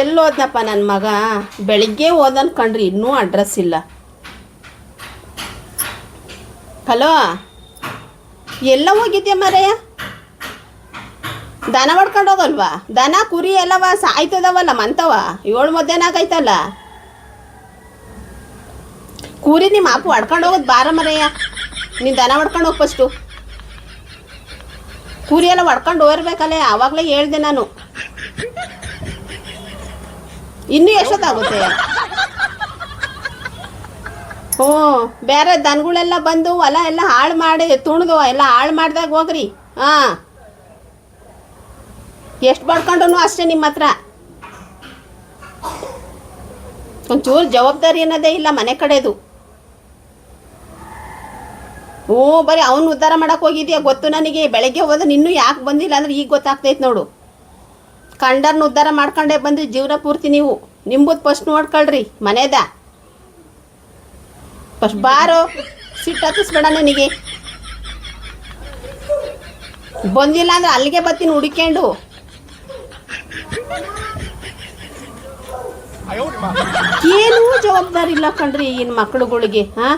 ಎಲ್ಲಿ ಹೋದ್ನಪ್ಪ ನನ್ನ ಮಗ? ಬೆಳಿಗ್ಗೆ ಹೋದನ್ ಕಣ್ರಿ ಇನ್ನೂ ಅಡ್ರೆಸ್ ಇಲ್ಲ. ಹಲೋ ಎಲ್ಲ ಹೋಗಿದ್ಯಾ ಮರೆಯ? ದನ ಹೊಡ್ಕೊಂಡು ಹೋಗಲ್ವಾ ದನ, ಕುರಿ ಎಲ್ಲವ ಸಾಯ್ತದವಲ್ಲ ಮಂತವ? ಏಳು ಮಧ್ಯಾಹ್ನ ಆಗೈತಲ್ಲ ಕುರಿ ನಿಮ್ಮ ಅಪ್ಪು ಹೊಡ್ಕೊಂಡು ಹೋಗೋದು ಬಾರ ಮರೆಯ. ನೀನು ದನ ಹೊಡ್ಕೊಂಡು ಹೋಗ್ ಫಸ್ಟು ಕುರಿ ಎಲ್ಲ ಹೊಡ್ಕೊಂಡು ಹೋಗ್ಬೇಕಲ್ಲೇ ಆವಾಗಲೇ ಹೇಳ್ದೆ ನಾನು. ಇನ್ನೂ ಎಷ್ಟೊತ್ತಾಗುತ್ತೆ? ಹ್ಞೂ ಬೇರೆ ದನಗಳೆಲ್ಲ ಬಂದು ಹೊಲ ಎಲ್ಲ ಹಾಳು ಮಾಡಿ ತುಣಿದು, ಎಲ್ಲ ಹಾಳು ಮಾಡ್ದಾಗ ಹೋಗ್ರಿ. ಹಾಂ. ಎಷ್ಟು ಬಡ್ಕೊಂಡ್ರು ಅಷ್ಟೇ ನಿಮ್ಮ ಹತ್ರ. ಒಂಚೂರು ಜವಾಬ್ದಾರಿ ಅನ್ನೋದೇ ಇಲ್ಲ ಮನೆ ಕಡೆದು. ಹ್ಞೂ, ಬರೀ ಅವನು ಉದ್ಧಾರ ಮಾಡೋಕೆ ಹೋಗಿದ್ಯಾ ಗೊತ್ತು ನನಗೆ. ಬೆಳಗ್ಗೆ ಹೋದ್ರೆ ಇನ್ನೂ ಯಾಕೆ ಬಂದಿಲ್ಲ ಅಂದ್ರೆ ಈಗ ಗೊತ್ತಾಗ್ತೈತೆ ನೋಡು. ಕಂಡರ್ನ ಉದ್ಧಾರ ಮಾಡ್ಕೊಂಡೇ ಬಂದ್ರಿ ಜೀವನ ಪೂರ್ತಿ ನೀವು. ನಿಂಬುದು ಫಸ್ಟ್ ನೋಡ್ಕೊಳ್ರಿ ಮನೆದ. ಫಸ್ಟ್ ಬಾರೋ ಸಿಟ್ಟು ಹತ್ತಿಸ್ಬೇಡ ನನಗೆ. ಬಂದಿಲ್ಲ ಅಂದ್ರೆ ಅಲ್ಲಿಗೆ ಬರ್ತೀನಿ ಹುಡುಕೊಂಡು ಏನೂ ಜವಾಬ್ದಾರಿ ಇಲ್ಲ ಕಣ್ರಿ ಈಗಿನ ಮಕ್ಳುಗಳಿಗೆ ಹಾಂ?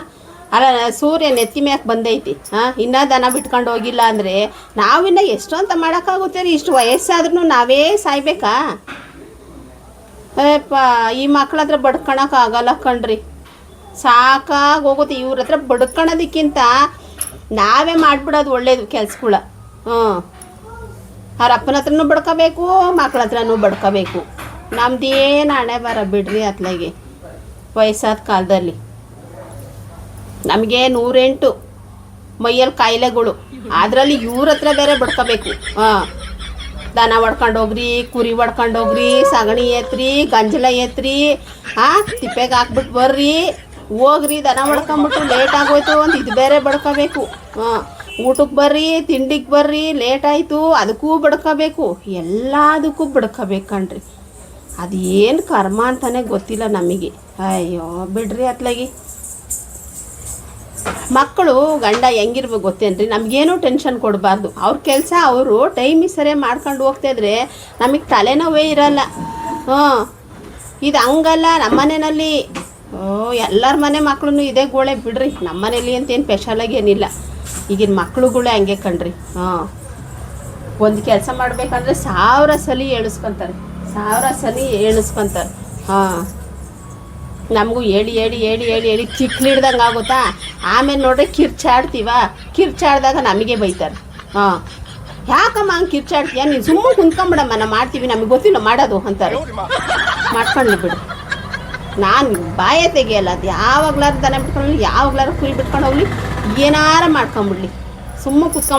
ಅಲ್ಲ ಸೂರ್ಯ ನೆತ್ತಿ ಮ್ಯಾಕ್ ಬಂದೈತಿ ಹಾಂ ಇನ್ನೂ ದನ ಬಿಟ್ಕೊಂಡು ಹೋಗಿಲ್ಲ ಅಂದರೆ ನಾವಿನ್ನ ಎಷ್ಟು ಅಂತ ಮಾಡೋಕ್ಕಾಗುತ್ತೆ ರೀ? ಇಷ್ಟು ವಯಸ್ಸಾದ್ರೂ ನಾವೇ ಸಾಯ್ಬೇಕಾ? ಅಯ್ಯಪ್ಪ ಈ ಮಕ್ಳ ಹತ್ರ ಬಡ್ಕೊಳಕ್ಕಾಗಲ್ಲ ಕಣ್ರಿ. ಸಾಕಾಗಿ ಹೋಗುತ್ತೆ, ಇವ್ರ ಹತ್ರ ಬಡ್ಕೊಳೋದಕ್ಕಿಂತ ನಾವೇ ಮಾಡಿಬಿಡೋದು ಒಳ್ಳೇದು ಕೆಲ್ಸಗಳ. ಹ್ಞೂ. ಅವ್ರ ಅಪ್ಪನ ಹತ್ರನೂ ಬಡ್ಕೋಬೇಕು, ಮಕ್ಳ ಹತ್ರನೂ ಬಡ್ಕೋಬೇಕು. ನಮ್ದೇನು ಹಣೆ ಬರ ಬಿಡ್ರಿ ಅತ್ಲಾಗೆ, ವಯಸ್ಸಾದ ಕಾಲದಲ್ಲಿ. ನಮಗೆ ನೂರೆಂಟು ಮೈಯಲ್ಲಿ ಕಾಯಿಲೆಗಳು. ಅದರಲ್ಲಿ ಇವ್ರ ಹತ್ರ ಬೇರೆ ಬಡ್ಕೋಬೇಕು. ಹಾಂ. ದನ ಹೊಡ್ಕೊಂಡು ಹೋಗ್ರಿ, ಕುರಿ ಹೊಡ್ಕೊಂಡೋಗ್ರಿ ಸಗಣಿ ಎತ್ರಿ ಗಂಜಲ ಎತ್ರಿ ಹಾಂ, ತಿಪ್ಪೆಗೆ ಹಾಕ್ಬಿಟ್ಟು ಬರ್ರಿ. ಹೋಗ್ರಿ, ದನ ಹೊಡ್ಕೊಂಬಿಟ್ಟು ಲೇಟ್ ಆಗೋಯ್ತು ಅಂತ ಇದು ಬೇರೆ ಬಡ್ಕೋಬೇಕು. ಹಾಂ. ಊಟಕ್ಕೆ ಬರ್ರಿ, ತಿಂಡಿಗೆ ಬರ್ರಿ, ಲೇಟ್ ಆಯಿತು, ಅದಕ್ಕೂ ಬಡ್ಕೋಬೇಕು. ಎಲ್ಲದಕ್ಕೂ ಬಡ್ಕೋಬೇಕು ಕಣ್ರಿ. ಅದು ಏನು ಕರ್ಮ ಅಂತಲೇ ಗೊತ್ತಿಲ್ಲ ನಮಗೆ. ಅಯ್ಯೋ, ಬಿಡ್ರಿ ಅತ್ಲಾಗಿ. ಮಕ್ಕಳು ಗಂಡ ಹೆಂಗಿರ್ಬೇಕು ಗೊತ್ತೇನ್ರಿ ನಮ್ಗೇನು ಟೆನ್ಷನ್ ಕೊಡಬಾರ್ದು. ಅವ್ರ ಕೆಲಸ ಅವರು ಟೈಮಿಗೆ ಸರಿಯಾಗಿ ಮಾಡ್ಕೊಂಡು ಹೋಗ್ತಾಯಿದ್ರೆ ನಮಗೆ ತಲೆನೋವೇ ಇರಲ್ಲ. ಹ್ಞೂ. ಇದು ಹಂಗಲ್ಲ ನಮ್ಮ ಮನೆಯಲ್ಲಿ. ಓ, ಎಲ್ಲರ ಮನೆ ಮಕ್ಕಳು ಇದೇ ಗೋಳೆ ಬಿಡ್ರಿ. ನಮ್ಮ ಮನೇಲಿ ಅಂತೇನು ಸ್ಪೆಷಲಾಗಿ ಏನಿಲ್ಲ. ಈಗಿನ ಮಕ್ಳುಗಳೇ ಹಂಗೆ ಕಣ್ರಿ. ಹಾಂ ಒಂದು ಕೆಲಸ ಮಾಡಬೇಕಂದ್ರೆ ಸಾವಿರ ಸಲ ಹೇಳಿಸ್ಕೊಂತಾರೆ ಸಾವಿರ ಸಲ ಹೇಳಿಸ್ಕೊಂತಾರೆ ಹಾಂ ನಮಗೂ ಹೇಳಿ ಹೇಳಿ ಹೇಳಿ ಹೇಳಿ ಹೇಳಿ ಕಿಕ್ಲಿಡ್ದಂಗೆ ಆಗುತ್ತಾ ಆಮೇಲೆ ನೋಡ್ರಿ ಕಿರ್ಚಾಡ್ತೀವ. ಕಿರ್ಚಾಡ್ದಾಗ ನಮಗೆ ಬೈತಾರೆ. ಹಾಂ. ಯಾಕಮ್ಮ ಹಂಗೆ ಕಿರ್ಚಾಡ್ತೀಯ? ನೀನು ಸುಮ್ಮನೆ ಕುಂತ್ಕೊಂಬಿಡಮ್ಮ ನಾವು ಮಾಡ್ತೀವಿ, ನಮಗೆ ಗೊತ್ತಿಲ್ಲ, ಮಾಡೋದು ಅಂತಾರೆ. ಮಾಡ್ಕೊಂಡು ಬಿಡು. ನಾನು ಬಾಯೇ ತೆಗಿಯಲ್ಲ, ಅದು ಯಾವಾಗ್ಲಾರು ದನ ಬಿಟ್ಕೊಂಡು ಯಾವಾಗ್ಲಾರು ಕುರಿ ಬಿಟ್ಕೊಂಡು ಹೋಗ್ಲಿ, ಏನಾರ ಮಾಡ್ಕೊಂಬಿಡ್ಲಿ. ಸುಮ್ಮನೆ ಕುತ್ಕೊಂಡ್